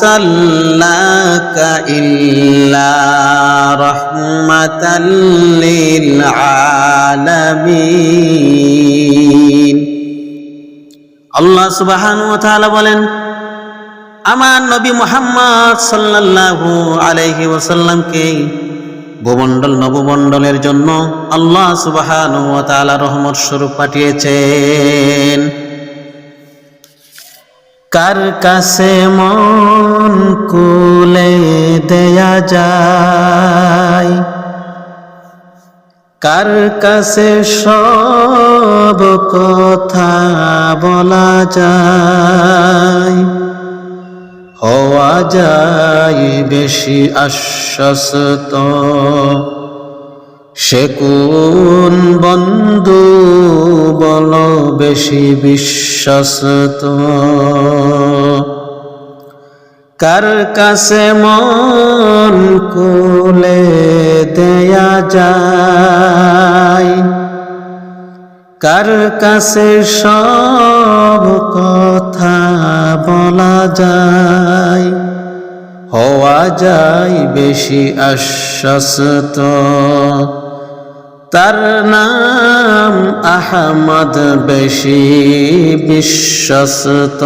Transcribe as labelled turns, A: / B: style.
A: أرسلناك إلا رحمة للعالمين আল্লাহ সুবহানাহু ওয়া তাআলা বলেন আমার নবী মুহাম্মদ সাল্লাল্লাহু আলাইহি ওয়াসাল্লামকে ভূমণ্ডল নবমণ্ডলের জন্য আল্লাহ সুবহানাহু ওয়া তাআলা রহমত স্বরূপ পাঠিয়েছেন কার কাছে মন কুলে দেয়া যায়? কার কাছে সব কথা বলা যায়? হওয়া যায় বেশি আশ্বস্ত। সে কোন বন্ধু বল বেশি বিশ্বস্ত? কার কাছে মন কুলে দেয়া যায়? কার কাছে সব কথা বলা যায়? হওয়া যায় বেশি আশ্বস্ত। তার নাম আহমদ বেশি বিশ্বস্ত।